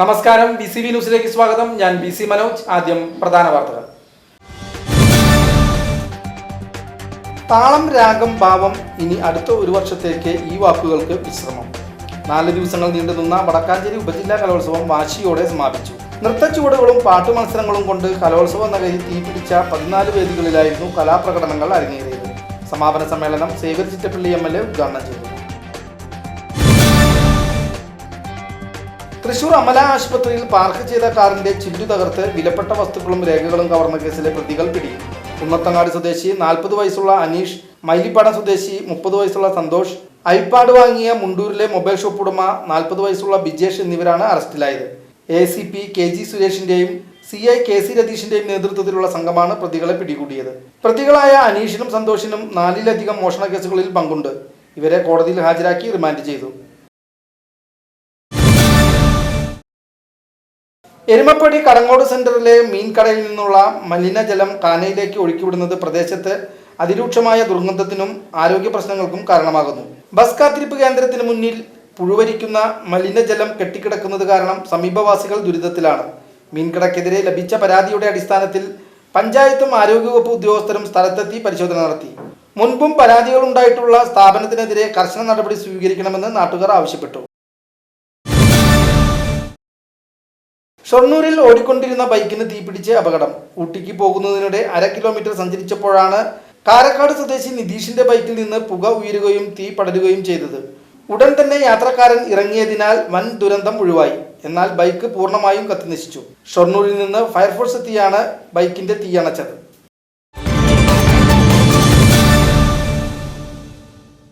നമസ്കാരം. B C B ന്യൂസിലേക്ക് സ്വാഗതം. ഞാൻ ബി സി മനോജ്. ആദ്യം പ്രധാന വാർത്തകൾ. താളം രാഗം ഭാവം ഇനി അടുത്ത ഒരു വർഷത്തേക്ക് ഈ വാക്കുകൾക്ക് വിശ്രമം. നാല് ദിവസങ്ങൾ നീണ്ടുനിന്ന വടക്കാഞ്ചേരി ഉപജില്ലാ കലോത്സവം വാശിയോടെ സമാപിച്ചു. നൃത്തച്ചുവടുകളും പാട്ടു മത്സരങ്ങളും കൊണ്ട് കലോത്സവ നഗരി തീ പിടിച്ച പതിനാല് വേദികളിലായിരുന്നു കലാപ്രകടനങ്ങൾ അരങ്ങേറിയത്. സമാപന സമ്മേളനം Xavier Chittilappilly M L A ഉദ്ഘാടനം ചെയ്തു. തൃശൂർ അമല ആശുപത്രിയിൽ പാർക്ക് ചെയ്ത കാറിന്റെ ചില്ലു തകർത്ത് വിലപ്പെട്ട വസ്തുക്കളും രേഖകളും കവർന്ന കേസിലെ പ്രതികൾ പിടിയിൽ കുന്നത്തങ്ങാട് സ്വദേശി നാൽപ്പത് വയസ്സുള്ള അനീഷ് മൈലിപ്പാടം സ്വദേശി മുപ്പത് വയസ്സുള്ള സന്തോഷ് ഐപാഡ് വാങ്ങിയ മുണ്ടൂരിലെ മൊബൈൽ ഷോപ്പ് ഉടമ നാൽപ്പത് വയസ്സുള്ള ബിജേഷ് എന്നിവരാണ് അറസ്റ്റിലായത്. A C P K G സുരേഷിന്റെയും C I K C രതീഷിന്റെയും നേതൃത്വത്തിലുള്ള സംഘമാണ് പ്രതികളെ പിടികൂടിയത്. പ്രതികളായ അനീഷിനും സന്തോഷിനും നാലിലധികം മോഷണ കേസുകളിൽ പങ്കുണ്ട്. ഇവരെ കോടതിയിൽ ഹാജരാക്കി റിമാൻഡ് ചെയ്തു. എരുമപ്പടി കടങ്ങോട് സെന്ററിലെ മീൻകടയിൽ നിന്നുള്ള മലിനജലം കാനയിലേക്ക് ഒഴുക്കിവിടുന്നത് പ്രദേശത്ത് അതിരൂക്ഷമായ ദുർഗന്ധത്തിനും ആരോഗ്യ പ്രശ്നങ്ങൾക്കും കാരണമാകുന്നു. ബസ് കാത്തിരിപ്പ് കേന്ദ്രത്തിന് മുന്നിൽ പുഴുവരിക്കുന്ന മലിനജലം കെട്ടിക്കിടക്കുന്നത് കാരണം സമീപവാസികൾ ദുരിതത്തിലാണ്. മീൻകടക്കെതിരെ ലഭിച്ച പരാതിയുടെ അടിസ്ഥാനത്തിൽ പഞ്ചായത്തും ആരോഗ്യവകുപ്പ് ഉദ്യോഗസ്ഥരും സ്ഥലത്തെത്തി പരിശോധന നടത്തി. മുൻപും പരാതികളുണ്ടായിട്ടുള്ള സ്ഥാപനത്തിനെതിരെ കർശന നടപടി സ്വീകരിക്കണമെന്ന് നാട്ടുകാർ ആവശ്യപ്പെട്ടു. ഷൊർണൂരിൽ ഓടിക്കൊണ്ടിരുന്ന ബൈക്കിന് തീപിടിച്ച് അപകടം. ഊട്ടിക്ക് പോകുന്നതിനിടെ അര കിലോമീറ്റർ സഞ്ചരിച്ചപ്പോഴാണ് കാരക്കാട് സ്വദേശി നിതീഷിന്റെ ബൈക്കിൽ നിന്ന് പുക ഉയരുകയും തീ പടരുകയും ചെയ്തത്. ഉടൻ തന്നെ യാത്രക്കാരൻ ഇറങ്ങിയതിനാൽ വൻ ദുരന്തം ഒഴിവായി. എന്നാൽ ബൈക്ക് പൂർണമായും കത്തിനശിച്ചു. ഷൊർണൂരിൽ നിന്ന് ഫയർഫോഴ്സ് എത്തിയാണ് ബൈക്കിന്റെ തീയണച്ചത്.